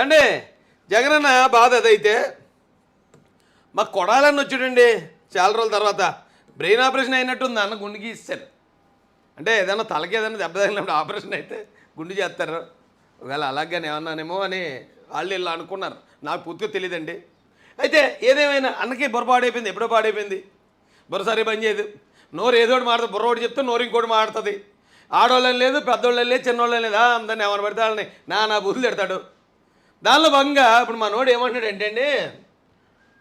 ఏమండి? జగనన్న బాధ అదైతే మాకు కొడాలని వచ్చాడండి చాలా రోజుల తర్వాత. బ్రెయిన్ ఆపరేషన్ అయినట్టుంది అన్న గుండెకి ఇస్తారు అంటే ఏదైనా తలకి ఏదైనా దెబ్బ తగిలినప్పుడు ఆపరేషన్ అయితే గుండె చేస్తారు. ఒకవేళ అలాగని ఏమన్నానేమో అని వాళ్ళు వీళ్ళు అనుకున్నారు. నాకు పూర్తిగా తెలియదండి అయితే ఏదేమైనా అన్నకి బుర్ర పాడైపోయింది. ఎప్పుడో పాడైపోయింది. బుర్ర సరే పని చేయదు. నోరు ఏదో ఒకటి మాడుతుంది. బుర్రోడు ఒకటి చెప్తే నోరు ఇంకోటి మాడుతుంది. ఆడవాళ్ళని లేదు పెద్దోళ్ళని లేదు చిన్నోళ్ళని లేదు. అందరిని ఎవరు పడితే వాళ్ళని నా నా బుద్ధులు తిడతాడు. దానిలో భాగంగా ఇప్పుడు మా నోడు ఏమంటున్నాడు అండి?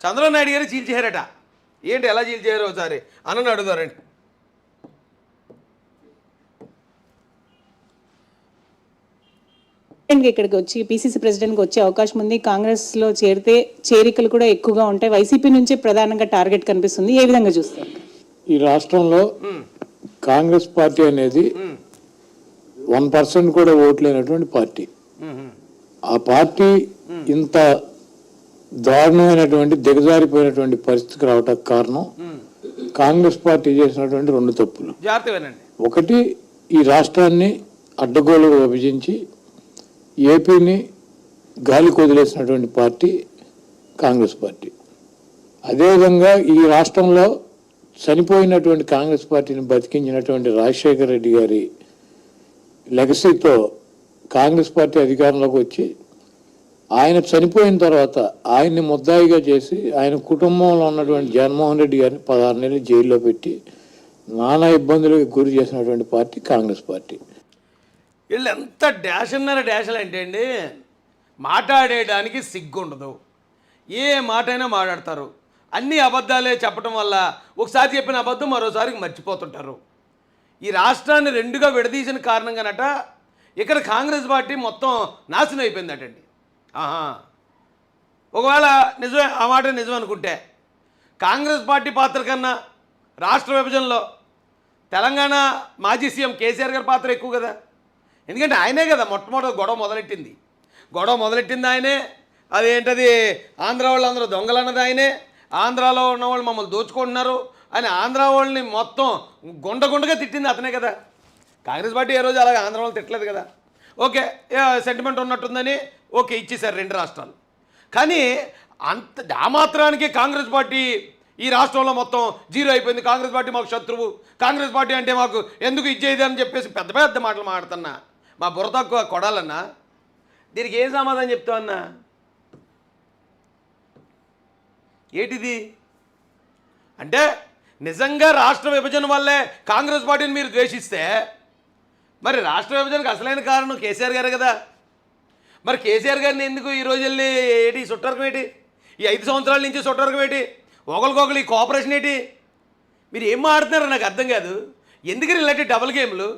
చంద్రబాబు నాయుడు గారు చీల్చేశారట ఏంటి ఎలా చీల్చేశారు ఒకసారి? అన్నని అడుగుతారండి. ఇక్కడికి వచ్చి పిసిసి ప్రెసిడెంట్గా వచ్చే అవకాశం ఉంది. కాంగ్రెస్లో చేరితే చేరికలు కూడా ఎక్కువగా ఉంటాయి. వైసీపీ నుంచే ప్రధానంగా టార్గెట్ కనిపిస్తుంది. ఏ విధంగా చూస్తారు? ఈ రాష్ట్రంలో కాంగ్రెస్ పార్టీ అనేది వన్ పర్సెంట్ కూడా ఓట్లేనటువంటి పార్టీ. ఆ పార్టీ ఇంత దారుణమైనటువంటి దిగజారిపోయినటువంటి పరిస్థితికి రావటానికి కారణం కాంగ్రెస్ పార్టీ చేసినటువంటి రెండు తప్పులు. ఒకటి ఈ రాష్ట్రాన్ని అడ్డగోలుగా విభజించి ఏపీని గాలి వదిలేసినటువంటి పార్టీ కాంగ్రెస్ పార్టీ. అదేవిధంగా ఈ రాష్ట్రంలో చనిపోయినటువంటి కాంగ్రెస్ పార్టీని బతికించినటువంటి రాజశేఖర రెడ్డి గారి లెగసీతో కాంగ్రెస్ పార్టీ అధికారంలోకి వచ్చి ఆయన చనిపోయిన తర్వాత ఆయన్ని ముద్దాయిగా చేసి ఆయన కుటుంబంలో ఉన్నటువంటి జగన్మోహన్ రెడ్డి గారిని పదహారు నెలలు జైల్లో పెట్టి నానా ఇబ్బందులకు గురి చేసినటువంటి పార్టీ కాంగ్రెస్ పార్టీ. వీళ్ళు ఎంత డాష్ అన్నారు డాషలు అంటే అండి? మాట్లాడేయడానికి సిగ్గుండదు. ఏ మాటైనా మాట్లాడతారు. అన్ని అబద్ధాలే చెప్పడం వల్ల ఒకసారి చెప్పిన అబద్ధం మరోసారికి మర్చిపోతుంటారు. ఈ రాష్ట్రాన్ని రెండుగా విడదీసిన కారణంగానట ఇక్కడ కాంగ్రెస్ పార్టీ మొత్తం నాశనం అయిపోయిందటండి. ఆహా. ఒకవేళ నిజమే ఆ మాట నిజం అనుకుంటే కాంగ్రెస్ పార్టీ పాత్ర కన్నా రాష్ట్ర విభజనలో తెలంగాణ మాజీ సీఎం కేసీఆర్ గారి పాత్ర ఎక్కువ కదా. ఎందుకంటే ఆయనే కదా మొట్టమొదటి గొడవ మొదలెట్టింది. గొడవ మొదలెట్టింది ఆయనే అదేంటది ఆంధ్ర వాళ్ళందరూ దొంగలు అన్నది ఆయనే ఆంధ్రాలో ఉన్న వాళ్ళు మమ్మల్ని దోచుకుంటున్నారు అని ఆంధ్ర వాళ్ళని మొత్తం గుండగుండగా తిట్టింది అతనే కదా. కాంగ్రెస్ పార్టీ ఏ రోజు అలాగే ఆంధ్ర వాళ్ళు తిట్టలేదు కదా. ఓకే సెంటిమెంట్ ఉన్నట్టుందని ఓకే ఇచ్చేశారు రెండు రాష్ట్రాలు. కానీ అంత ఆ మాత్రానికి కాంగ్రెస్ పార్టీ ఈ రాష్ట్రంలో మొత్తం జీరో అయిపోయింది. కాంగ్రెస్ పార్టీ మాకు శత్రువు. కాంగ్రెస్ పార్టీ అంటే మాకు ఎందుకు ఇచ్చేది అని చెప్పేసి పెద్ద పెద్ద మాటలు మాడుతున్నా మా బుర్ర తక్కువ కొడాలన్నా. దీనికి ఏం సమాధానం చెప్తావన్నా ఏంటిది? అంటే నిజంగా రాష్ట్ర విభజన వల్లే కాంగ్రెస్ పార్టీని మీరు ద్వేషిస్తే మరి రాష్ట్ర విభజనకు అసలైన కారణం కేసీఆర్ గారే కదా. మరి కేసీఆర్ గారిని ఎందుకు ఈ రోజు వెళ్ళి ఏంటి చుట్టరకం ఏంటి? ఈ ఐదు సంవత్సరాల నుంచి చుట్టరకం ఏంటి? ఒకరికొకరు ఈ కోఆపరేషన్ ఏంటి? మీరు ఏం ఆడుతున్నారో నాకు అర్థం కాదు. ఎందుకని ఇలాంటి డబుల్ గేమ్లు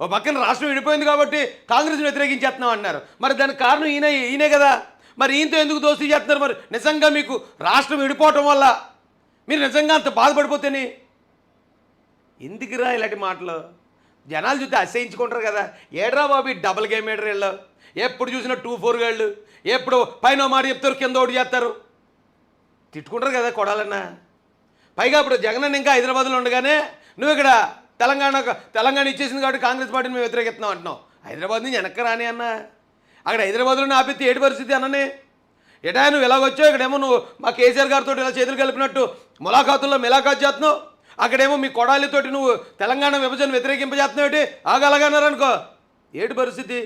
ఓ పక్కన రాష్ట్రం విడిపోయింది కాబట్టి కాంగ్రెస్ని వ్యతిరేకించేస్తున్నాం అన్నారు మరి దానికి కారణం ఈయన ఈయనే కదా. మరి ఈయనతో ఎందుకు దోస్తీ చేస్తున్నారు? మరి నిజంగా మీకు రాష్ట్రం విడిపోవటం వల్ల మీరు నిజంగా అంత బాధపడిపోతేనే? ఎందుకురా ఇలాంటి మాటలు? జనాలు చూస్తే అసహించుకుంటారు కదా. ఏడ్రా బాబు ఈ డబుల్ గేమ్ ఏడ్రా వీళ్ళు? ఎప్పుడు చూసినా టూ ఫోర్ గాళ్ళు? ఎప్పుడు పైన మాట చెప్తారు కింద ఒకటి చేస్తారు? తిట్టుకుంటారు కదా కొడాలన్నా. పైగా ఇప్పుడు జగన్ ఇంకా హైదరాబాద్లో ఉండగానే నువ్వు ఇక్కడ తెలంగాణ తెలంగాణ ఇచ్చేసింది కాబట్టి కాంగ్రెస్ పార్టీని మేము వ్యతిరేకిస్తున్నాం అంటున్నావు. హైదరాబాద్ నుంచి వెనక్కి రాని అన్న. అక్కడ హైదరాబాద్లో ఆపితే ఏడు పరిస్థితి అన్నని. ఎటా నువ్వు ఎలాగొచ్చావు ఇక్కడేమో నువ్వు మా కేసీఆర్ గారితో ఇలా చేతులు కలిపినట్టు ములాఖాతుల్లో మిలాఖాత్ చేస్తున్నావు. అక్కడేమో మీ కొడాలితోటి నువ్వు తెలంగాణ విభజన వ్యతిరేకింపజేస్తున్నావు ఏంటి ఆగలగన్నారనుకో. ఏటి పరిస్థితి?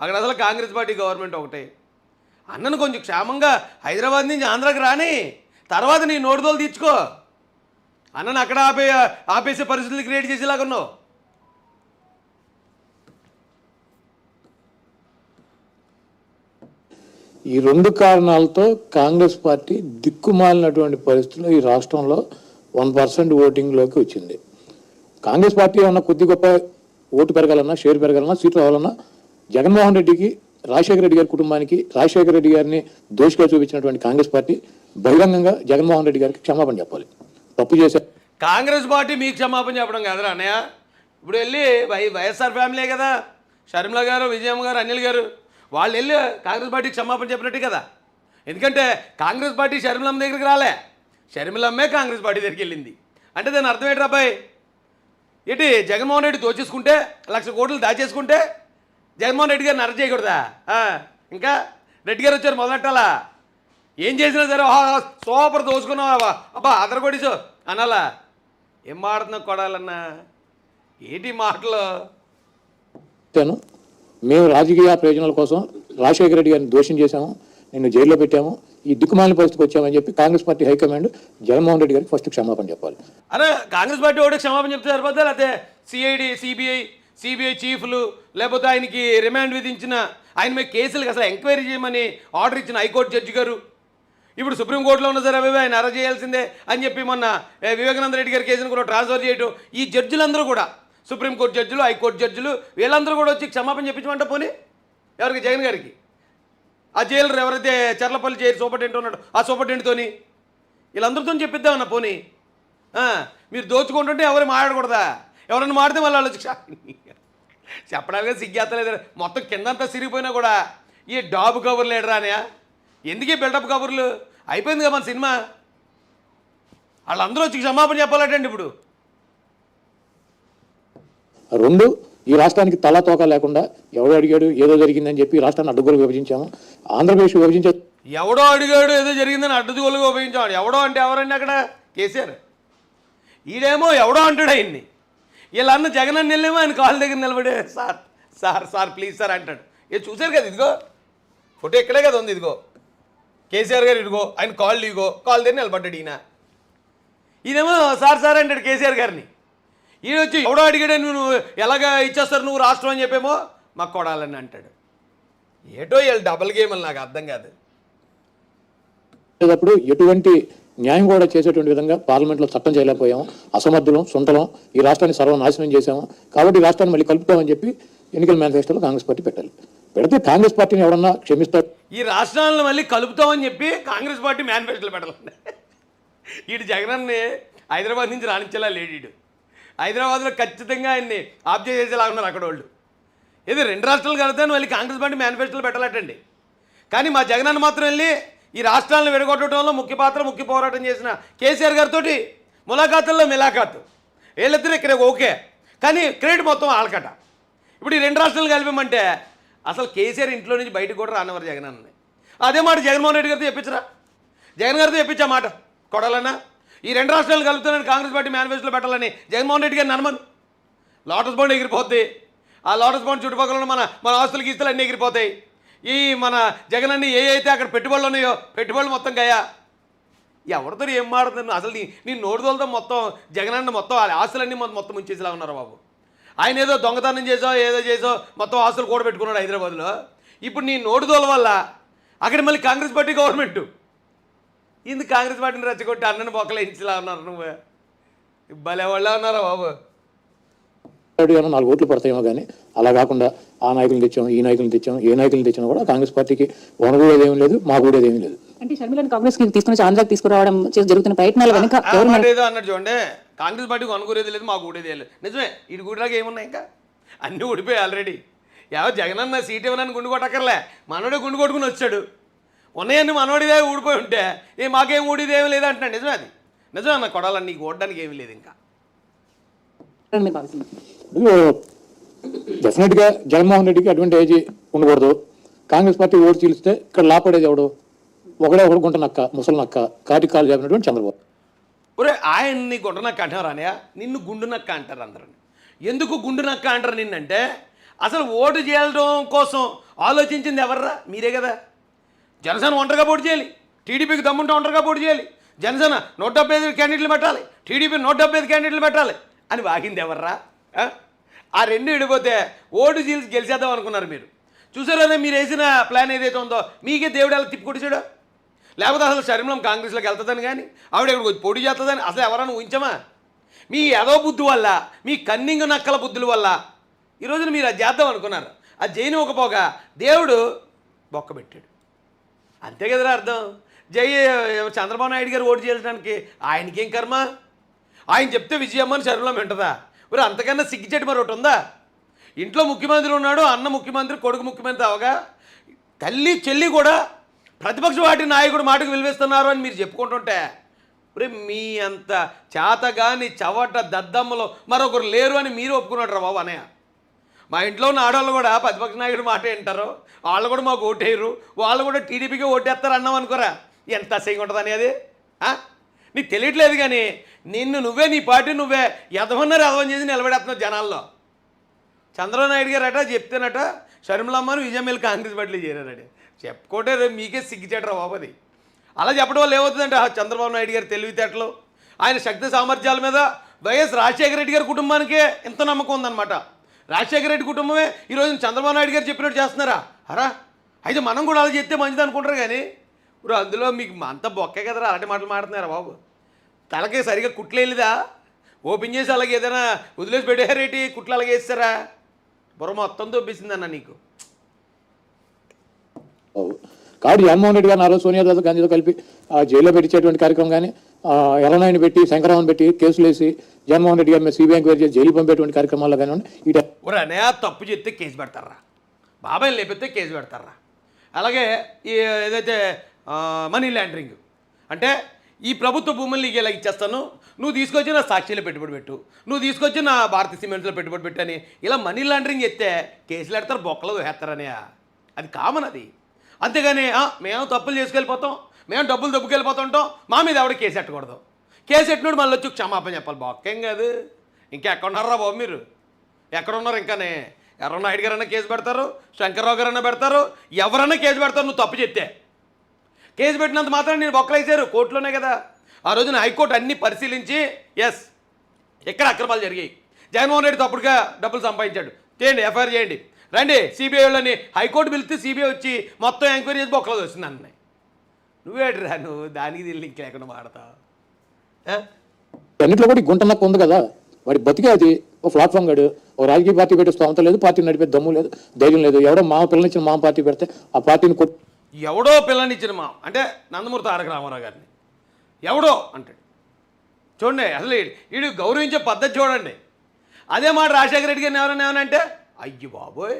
అక్కడ అసలు కాంగ్రెస్ పార్టీ గవర్నమెంట్ ఒకటే. అన్నను కొంచెం క్షేమంగా హైదరాబాద్ నుంచి ఆంధ్రాకి రాని తర్వాత నీ నోటుదోలు తీర్చుకో. అన్నను అక్కడ ఆపే ఆపేసే పరిస్థితులు క్రియేట్ చేసేలాగా ఉన్నావు ఈ రెండు కారణాలతో కాంగ్రెస్ పార్టీ దిక్కుమాలినటువంటి పరిస్థితులు ఈ రాష్ట్రంలో వన్ పర్సెంట్ ఓటింగ్లోకి వచ్చింది. కాంగ్రెస్ పార్టీ ఉన్న కొద్ది గొప్ప ఓటు పెరగాలన్నా షేర్ పెరగాలన్నా సీట్లు రావాలన్నా జగన్మోహన్ రెడ్డికి రాజశేఖర రెడ్డి గారి కుటుంబానికి రాజశేఖర రెడ్డి గారిని దోషిగా చూపించినటువంటి కాంగ్రెస్ పార్టీ బహిరంగంగా జగన్మోహన్ రెడ్డి గారికి క్షమాపణ చెప్పాలి. తప్పు చేశారు కాంగ్రెస్ పార్టీ మీకు క్షమాపణ చెప్పడం కదరా అన్నయ్య. ఇప్పుడు వెళ్ళి వై వైఎస్ఆర్ ఫ్యామిలీ కదా. షర్మిల గారు విజయమ్మ గారు అనిల్ గారు వాళ్ళు వెళ్ళి కాంగ్రెస్ పార్టీకి క్షమాపణ చెప్పినట్టు కదా. ఎందుకంటే కాంగ్రెస్ పార్టీ షర్మిలమ్మ దగ్గరికి రాలే. షర్మిలమ్మే కాంగ్రెస్ పార్టీ దగ్గరికి వెళ్ళింది. అంటే దాని అర్థం ఏంటి అబ్బాయి? ఏంటి జగన్మోహన్ రెడ్డి దోచేసుకుంటే లక్ష కోట్లు దాచేసుకుంటే జగన్మోహన్ రెడ్డి గారిని అరెస్ట్ చేయకూడదా? ఇంకా? రెడ్డి గారు వచ్చారు మొదలెట్టాలా? ఏం చేసినా సరే సూపర్ దోచుకున్నావా? అబ్బా అదర కొడిచో అనాలా? ఏం మాడుతున్నావు కొడాలన్నా? ఏంటి మాటలు? మేము రాజకీయ ప్రయోజనాల కోసం రాజశేఖర రెడ్డి గారిని దోషం చేశాము. నిన్ను జైల్లో పెట్టాము. ఈ దిక్కుమాలిన పరిస్థితికి వచ్చామని చెప్పి Congress party high command Jaganmohan Reddy గారికి ఫస్ట్ క్షమాపణ చెప్పాలి. అరే కాంగ్రెస్ పార్టీ ఒకటి క్షమాపణ చెప్తే సరిపోద్దా? లేకపోతే సిఐడి సిబిఐ సిబిఐ చీఫ్లు లేకపోతే ఆయనకి రిమాండ్ విధించిన ఆయన మీద కేసులకు అసలు ఎంక్వైరీ చేయమని ఆర్డర్ ఇచ్చిన హైకోర్టు జడ్జి గారు? ఇప్పుడు సుప్రీంకోర్టులో ఉన్న సరే అవి ఆయన అరెస్ట్ చేయాల్సిందే అని చెప్పి మొన్న వివేకానంద రెడ్డి గారి కేసును కూడా ట్రాన్స్ఫర్ చేయటం ఈ జడ్జిలందరూ కూడా సుప్రీంకోర్టు జడ్జిలు హైకోర్టు జడ్జిలు వీళ్ళందరూ కూడా వచ్చి క్షమాపణ చెప్పించమంట పోనీ? ఎవరికి? జగన్ గారికి? ఆ జైలర్ ఎవరైతే చర్లపల్లి జైలు సూపరింటెండెంట్ ఉన్నాడు ఆ సూపరింటెండెంట్తోని? వీళ్ళందరితో చెప్పిద్దామన్న పోనీ. మీరు దోచుకుంటుంటే ఎవరు మాట్లాడకూడదా? ఎవరైనా మాడితే మళ్ళీ వాళ్ళు చెప్పడానికి సిగ్గేస్తలేదు మొత్తం కిందంతా సిరిగిపోయినా కూడా ఈ డాబు కబుర్లు లేడరా ఎందుకే బిల్డప్ కబుర్లు? అయిపోయింది కదా మన సినిమా. వాళ్ళందరూ వచ్చి క్షమాపణ చెప్పాలటండి ఇప్పుడు. రెండు. ఈ రాష్ట్రానికి తలా తోక లేకుండా ఎవడో అడిగాడు ఏదో జరిగిందని చెప్పి రాష్ట్రాన్ని అడ్డుగోలు విభజించాము. ఆంధ్రప్రదేశ్ విభజించే ఎవడో అడిగాడు ఏదో జరిగిందని అడ్డుగోలుగా ఉపయోగించాడు ఎవడో అంటే ఎవరండి అక్కడ? కేసీఆర్. ఈడేమో ఎవడో అంటాడు ఆయన్ని. వీళ్ళన్న జగన్ అని వెళ్ళేమో ఆయన కాళ్ళ దగ్గర నిలబడే sir sir sir please sir అంటాడు. ఇది చూశారు కదా ఇదిగో. ఫోటో ఇక్కడే కదా ఉంది ఇదిగో. కేసీఆర్ గారు ఇదిగో ఆయన కాళ్ళు ఇదిగో కాళ్ళ దగ్గర నిలబడ్డాడు ఈయన. ఈయనేమో సార్ సార్ అంటాడు కేసీఆర్ గారిని. ఈయన వచ్చి ఎవడో అడిగాడే నువ్వు ఎలాగ ఇచ్చేస్తారు నువ్వు రాష్ట్రం అని చెప్పేమో? మాకు కొడాలని అంటాడు. ఏటో వీళ్ళు డబల్ గేమ్ నాకు అర్థం కాదు. చేసేటప్పుడు ఎటువంటి న్యాయం కూడా చేసేటువంటి విధంగా పార్లమెంట్లో చట్టం చేయలేకపోయాము. అసమర్థులం సొంతలం ఈ రాష్ట్రాన్ని సర్వనాశనం చేశాము. కాబట్టి ఈ రాష్ట్రాన్ని మళ్ళీ కలుపుతామని చెప్పి ఎన్నికల మేనిఫెస్టోలో కాంగ్రెస్ పార్టీ పెట్టాలి. పెడితే కాంగ్రెస్ పార్టీని ఎవరన్నా క్షమిస్తారు? ఈ రాష్ట్రాలను మళ్ళీ కలుపుతామని చెప్పి కాంగ్రెస్ పార్టీ మేనిఫెస్టోలో పెట్టాలండి ఈడు జగనన్ని హైదరాబాద్ నుంచి రాణించేలా లేడు ఈడు హైదరాబాద్లో ఖచ్చితంగా ఆయన్ని ఆప్ చేసేలా ఉన్నారు అక్కడ వాళ్ళు. ఇది రెండు రాష్ట్రాలు కలిపితే మళ్ళీ కాంగ్రెస్ పార్టీ మేనిఫెస్టోలు పెట్టాలటండి. కానీ మా జగనన్న మాత్రం వెళ్ళి ఈ రాష్ట్రాలను విడగొట్టడంలో ముఖ్య పాత్ర ముఖ్య పోరాటం చేసిన కేసీఆర్ గారితో ములాఖాతుల్లో మిలాఖాతు. వీళ్ళిద్దరు ఇక్కడ ఓకే. కానీ క్రెడిట్ మొత్తం ఆలకట. ఇప్పుడు ఈ రెండు రాష్ట్రాలు కలిపామంటే అసలు కేసీఆర్ ఇంట్లో నుంచి బయటకు కూడా రానివారు జగన్ అదే మాట జగన్మోహన్ రెడ్డి గారితో చెప్పించరా? జగన్ గారితో చెప్పించా మాట? కొడాలన్నా? ఈ రెండు రాష్ట్రాలు కలుపుతున్నాను కాంగ్రెస్ పార్టీ మేనిఫెస్టోలో పెట్టాలని జగన్మోహన్ రెడ్డి గారిని అనమను లోటస్ బాండ్ ఎగిరిపోద్ది. ఆ లోటస్ బాండ్ చుట్టుపక్కల ఉన్న మన మన ఆస్తులు గీస్తులు అన్నీ ఎగిరిపోతాయి. ఈ మన జగన్ అన్ని ఏ అయితే అక్కడ పెట్టుబడులు ఉన్నాయో పెట్టుబడులు మొత్తం గయా. ఎవరితో ఏం మాడుతుంది అసలు నీ నీ నోడుదలతో మొత్తం జగనన్న మొత్తం ఆ ఆస్తులన్నీ మొత్తం ముంచేసేలా ఉన్నారు బాబు? ఆయన ఏదో దొంగతనం చేసో ఏదో చేసో మొత్తం ఆస్తులు కూడా పెట్టుకున్నాడు హైదరాబాద్లో. ఇప్పుడు నీ నోడుదోల వల్ల అక్కడ మళ్ళీ కాంగ్రెస్ పార్టీ గవర్నమెంట్. ఇందుకు కాంగ్రెస్ పార్టీని రెచ్చగొట్టి అన్నని బొక్కలు ఎంచేలా ఉన్నారు నువ్వు. భలే వాళ్ళ ఉన్నారా బాబు. ఏమో నాలుగు ఓట్లు పడతాయేమో కానీ అలా కాకుండా ఆ నాయకులను తెచ్చాం ఈ నాయకులను తెచ్చాం ఏ నాయకులను తెచ్చినా కూడా కాంగ్రెస్ పార్టీకి వనగూడేది ఏమీ లేదు మా కూడా ఏమీ లేదు. అంటే షర్మిలను కాంగ్రెస్కి తీసుకుని ఆంధ్రాకి తీసుకురావడం జరుగుతున్న ప్రయత్నాల వెనుక ఏదో అన్నాడు చూడండి. కాంగ్రెస్ పార్టీకి అనుకునేది లేదు మాకు ఊడేది లేదు. నిజమే ఇటు గుడిలాగా ఏమున్నాయి ఇంకా? అన్నీ ఊడిపోయాయి ఆల్రెడీ ఏవో జగనన్న సీట్ ఇవ్వనని గుండు కొట్టక్కర్లే. మనోడే గుండు కొట్టుకుని వచ్చాడు. ఉన్నాయన్నీ మనోడిదే ఊడిపోయి ఉంటే ఏ మాకేం ఊడిది ఏమీ లేదు అంటున్నాడు నిజమే అది. నిజమే అన్న కొడాలని నీకు ఓడడానికి ఏమీ లేదు ఇంకా. డెఫినెట్గా జగన్మోహన్ రెడ్డికి అడ్వాంటేజ్ ఉండకూడదు. కాంగ్రెస్ పార్టీ ఓటు చీలిస్తే ఇక్కడ లాపడేది ఎవడు? ఒకడే ఒకడు గుంట నక్క ముసలి నక్క కాటి కాలు చెప్పినటువంటి చంద్రబాబు. ఒరే ఆయన్ని గుండు నక్క అంటారు అనయ్య నిన్ను గుండు నక్క అంటారు అందరూ. ఎందుకు గుండు నక్క అంటారు నిన్నంటే? అసలు ఓటు చేయడం కోసం ఆలోచించింది ఎవర్రా? మీరే కదా. జనసేన ఒంటరిగా పోటీ చేయాలి. టీడీపీకి దమ్ముంటే ఒంటరిగా పోటీ చేయాలి. జనసేన నూట డెబ్బై ఐదు క్యాండిడేట్లు పెట్టాలి. టీడీపీ నూట డెబ్బై ఐదు క్యాండిడేట్లు పెట్టాలి అని వాగింది ఎవర్రా? ఆ? రెండు విడిపోతే ఓటు చీల్చి గెలిచేద్దాం అనుకున్నారు మీరు. చూసారు కదా మీరు వేసిన ప్లాన్ ఏదైతే ఉందో? మీకే దేవుడు ఎలా తిప్పికొడిచాడు లేకపోతే అసలు శరీరం కాంగ్రెస్లోకి వెళ్తుందని కానీ ఆవిడ ఇక్కడ పొడి పోటీ చేస్తుందని అసలు ఎవరైనా ఊహించమా? మీ ఏదో బుద్ధి వల్ల మీ కన్నింగ్ నక్కల బుద్ధుల వల్ల ఈరోజు మీరు అది చేద్దాం అనుకున్నారు. అది చేయని ఒక పోగా దేవుడు బొక్క పెట్టాడు. అంతే కదరా అర్థం. జై చంద్రబాబు నాయుడు గారు ఓటు చేయడానికి ఆయనకేం కర్మ? ఆయన చెప్తే విజయమ్మని శరీరంలో వింటదా మరి అంతకన్నా సిగ్గిచెట్టు మరి ఒకటి ఉందా? ఇంట్లో ముఖ్యమంత్రి ఉన్నాడు అన్న ముఖ్యమంత్రి కొడుకు ముఖ్యమంత్రి అవగా? తల్లి చెల్లి కూడా ప్రతిపక్ష పార్టీ నాయకుడు మాటకు విలువిస్తున్నారు అని మీరు చెప్పుకుంటుంటే మరి మీ అంత చేతగాని చవట దద్దమ్మలో మరొకరు లేరు అని మీరు ఒప్పుకున్నాడు రా బాబు అనయ్య? మా ఇంట్లో ఉన్న ఆడవాళ్ళు కూడా ప్రతిపక్ష నాయకుడు మాట వింటారు. వాళ్ళు కూడా మాకు ఓటేయరు. వాళ్ళు కూడా టీడీపీకి ఓటేస్తారు అన్నాం అనుకోరా. ఎంత అసహ్యం ఉంటుంది అనేది? నీకు తెలియట్లేదు కానీ నిన్ను నువ్వే నీ పార్టీ నువ్వే ఎదవన్నారు ఎదవని చేసి నిలబెడుతున్నావు జనాల్లో. చంద్రబాబు నాయుడు గారు అట చెప్తేనట షర్మిలమ్మను విజయమేలు కాంగ్రెస్ పార్టీలో చేరారట. చెప్పుకోటే రేపు మీకే సిగ్గుచేటరా బాబు అది. అలా చెప్పడం వల్ల ఏమవుతుందంటే ఆ చంద్రబాబు నాయుడు గారి తెలివితేటలు ఆయన శక్తి సామర్థ్యాల మీద వైఎస్ రాజశేఖర రెడ్డి గారి కుటుంబానికే ఎంత నమ్మకం ఉందన్నమాట. రాజశేఖర రెడ్డి కుటుంబమే ఈరోజు చంద్రబాబు నాయుడు గారు చెప్పినట్టు చేస్తున్నారా? అరా అయితే మనం కూడా అలా చెప్తే మంచిది అనుకుంటారు కానీ ఇప్పుడు అందులో మీకు అంత బొక్కే కదరా అలాంటి మాటలు మాట్లాడుతున్నారా బాబు? తలకి సరిగా కుట్లేదా ఓపెన్ చేసి అలాగే ఏదైనా వదిలేసి పెట్టారేటి కుట్లు అలాగే వేస్తారా? బుర్ర మొత్తం దొబ్బేసిందన్న నీకు. కాదు జగన్మోహన్ రెడ్డి గారిని ఆ రోజు సోనియా గాంధీతో కలిపి ఆ జైల్లో పెట్టించేటువంటి కార్యక్రమం కానీ ఎర్రనాయుని పెట్టి శంకరరావుని పెట్టి కేసులు వేసి జగన్మోహన్ రెడ్డి గారి సిబిఐకి వేరు చేసి జైలు పంపేటువంటి కార్యక్రమాల్లో కానీ ఇటు తప్పు చేస్తే కేసు పెడతారా? బాబాయ్ లేపితే కేసు పెడతారా? అలాగే ఈ ఏదైతే మనీ లాండరింగ్ అంటే ఈ ప్రభుత్వ భూములు నీకు ఇలా ఇచ్చేస్తాను నువ్వు తీసుకొచ్చి నా సాక్షిలో పెట్టుబడి పెట్టు నువ్వు తీసుకొచ్చి నా భారతీయ సిమెంట్స్లో పెట్టుబడి పెట్టని ఇలా మనీ లాండరింగ్ ఎత్తే కేసులు పెడతారు బొక్కలు వేస్తారనే అది కామన్ అది. అంతేగాని మేము తప్పులు చేసుకెళ్ళిపోతాం మేము డబ్బులు దొబ్బుకెళ్ళిపోతుంటాం. మా మీద ఎవడ కేసు ఎట్టకూడదు. కేసు ఎట్టినోడు మళ్ళీ వచ్చి క్షమాపణ చెప్పాలి. బొక్కేం కాదు. ఇంకా ఇంకెక్కడున్నారా బాబు మీరు? ఎక్కడ ఉన్నారు ఇంకానే ఎర్రనాయుడు గారన్నా కేసు పెడతారు శంకర్రావు గారన్నా పెడతారు ఎవరన్నా కేసు పెడతారు నువ్వు తప్పు చెప్తే. కేసు పెట్టినంత మాత్రం నేను బొక్కలేసారు కోర్టులోనే కదా. ఆ రోజున హైకోర్టు అన్ని పరిశీలించి ఎస్ ఎక్కడ అక్రమాలు జరిగాయి. జగన్మోహన్ రెడ్డి తప్పుడుగా డబ్బులు సంపాదించాడు. చేయండి ఎఫ్ఐఆర్ చేయండి. రండి సిబిఐ వాళ్ళని హైకోర్టు పిలిస్తే సిబిఐ వచ్చి మొత్తం ఎంక్వైరీ చేసి బొక్కలో వస్తుంది అన్నీ నువ్వేట్రా నువ్వు? దానికి దీనికి ఇంకెక్కడ మాడతావు ఆ? అన్నింటిలో కూడా గుంట నక్క ఉంది కదా? వాడి బతికే అది. ఒక ప్లాట్ఫామ్ గడు. ఒక రాజకీయ పార్టీ పెట్టే స్తోమత లేదు పార్టీ నడిపే దమ్ము లేదు ధైర్యం లేదు. ఎవడో మామ పిల్లనిచ్చిన మామ పార్టీ పెడితే ఆ పార్టీని కొట్టి ఎవడో పిల్లనిచ్చిన మా అంటే నందమూరి తారక రామారావు గారిని. ఎవడో అంటాడు. చూడండి అసలు వీడు గౌరవించే పద్ధతి చూడండి. అదే మాట రాజశేఖర రెడ్డి గారిని ఎవరైనా ఏమైనా అంటే అయ్యి బాబోయ్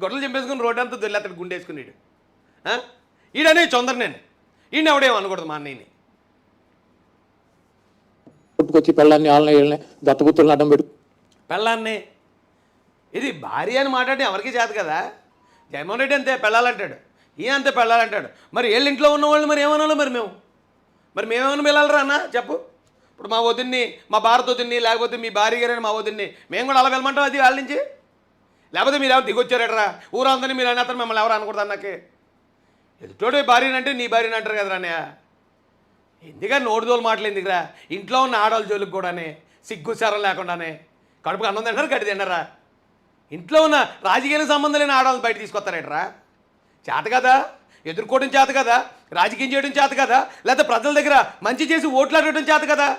గొడవలు చంపేసుకుని రోడ్డు అంతా దొల్లేస్తాడు గుండేసుకున్నాడు ఈడనే చొందరనేను. ఈయన ఎవడేమో అనకూడదు మా అన్నయ్యని. కొట్టుకొచ్చి పెళ్ళాన్ని వాళ్ళని వీళ్ళని దత్తపుత్రులను అడ్డం పెట్టు. పెళ్ళాన్ని. ఇది భార్య అని మాట్లాడి ఎవరికి చేత కదా? జగన్మోహన్ రెడ్డి అంతే పెళ్ళాలంటాడు. ఈయన అంతే పెళ్ళాలంటాడు. మరి వీళ్ళ ఇంట్లో ఉన్న వాళ్ళు మరి ఏమనాలో మరి మేము? మరి మేమేమైనా వెళ్ళాలరా అన్న? చెప్పు. ఇప్పుడు మా వదిన్ని మా భారత వదిన్ని లేకపోతే మీ భార్య గారని మా వదిన్ని మేము కూడా అలా వెళ్ళమంటాం అది వాళ్ళ నుంచి? లేకపోతే మీరు ఎవరు దిగొచ్చారట్రా? ఊరందరినీ మీరు అనేస్తారు మిమ్మల్ని ఎవరు అనకూడదు అన్నకే? ఎదుటోడే భార్యనంటే నీ భార్యని అంటారు కదా అన్నయ్య? ఎందుకని నోటిదోలు మాటలు ఎందుకురా ఇంట్లో ఉన్న ఆడవాళ్ళ జోలికి కూడానే సిగ్గుసారం లేకుండానే. కడుపుకి అన్నం తింటారు గడ్డి తింటారా ఇంట్లో ఉన్న రాజకీయానికి సంబంధం లేని ఆడవాళ్ళని బయట తీసుకొస్తారేట్రా? చేత కదా? ఎదుర్కోవడం చేత కదా? రాజకీయం చేయడం చేత కదా? లేకపోతే ప్రజల దగ్గర మంచి చేసి ఓట్లాడటం చేత కదా?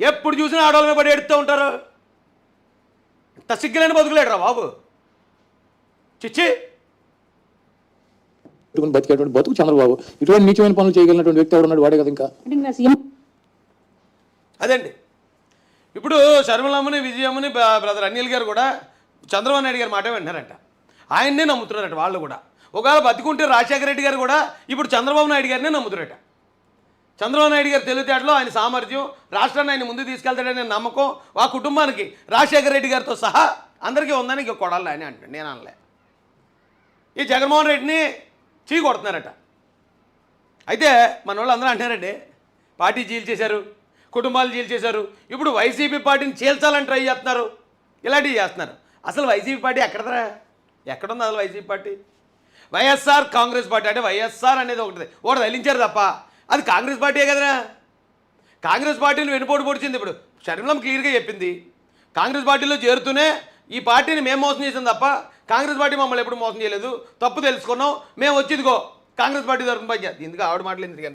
ఎప్పుడు చూసినా ఆడవాళ్ళ మీద పడి ఎడుతూ ఉంటారు. ఇంత సిగ్గులేని బతుకులేడరా బాబు? చిచ్చి! పెట్టుకుని బతికేటువంటి బతుకు చంద్రబాబు. ఇటువంటి నీచమైన పనులు చేయగలిగినటువంటి వ్యక్తి ఎవడు ఉన్నాడు? వాడే కదా ఇంకా. అదండి. ఇప్పుడు శర్మలమ్మని విజయమ్మని బ్రదర్ అనిల్ గారు కూడా చంద్రబాబు నాయుడు గారి మాట వింటారంట ఆయన్నే నమ్ముతున్నారట వాళ్ళు కూడా. ఒకవేళ బతికుంటే రాజశేఖర రెడ్డి గారు కూడా ఇప్పుడు చంద్రబాబు నాయుడు గారినే నమ్ముతారట చంద్రబాబు నాయుడు గారి తెలివితేటలో ఆయన సామర్థ్యం రాష్ట్రాన్ని ఆయన ముందుకు తీసుకెళ్తాడనే నమ్మకం ఆ కుటుంబానికి రాజశేఖర రెడ్డి గారితో సహా అందరికీ ఉందని ఇక కొడాలి అని అంటాడు నేను అనలే. ఈ జగన్మోహన్ రెడ్డిని చీ కొడుతున్నారట. అయితే మన వాళ్ళు అందరూ అంటున్నారండి పార్టీ జీలు చేశారు కుటుంబాలు జీలు చేశారు ఇప్పుడు వైసీపీ పార్టీని చీల్చాలని ట్రై చేస్తున్నారు. ఇలాంటివి చేస్తున్నారు. అసలు వైసీపీ పార్టీ ఎక్కడదరా? ఎక్కడుంది అసలు YCP party? YSR Congress party అంటే వైఎస్ఆర్ అనేది ఒకటి ఒకటి తగిలించారు తప్ప అది కాంగ్రెస్ పార్టీయే కదరా? కాంగ్రెస్ పార్టీని వెనుపోటు పొడిచింది ఇప్పుడు. షర్మిలం క్లియర్గా చెప్పింది. కాంగ్రెస్ పార్టీలో చేరుతూనే ఈ పార్టీని మేము మోసం చేసాం తప్ప కాంగ్రెస్ పార్టీ మమ్మల్ని ఎప్పుడు మోసం చేయలేదు. తప్పు తెలుసుకున్నాం. మేము వచ్చిదిగో కాంగ్రెస్ పార్టీ తరఫున పనిచేస్తాం ఎందుకు ఆవిడ మాటలు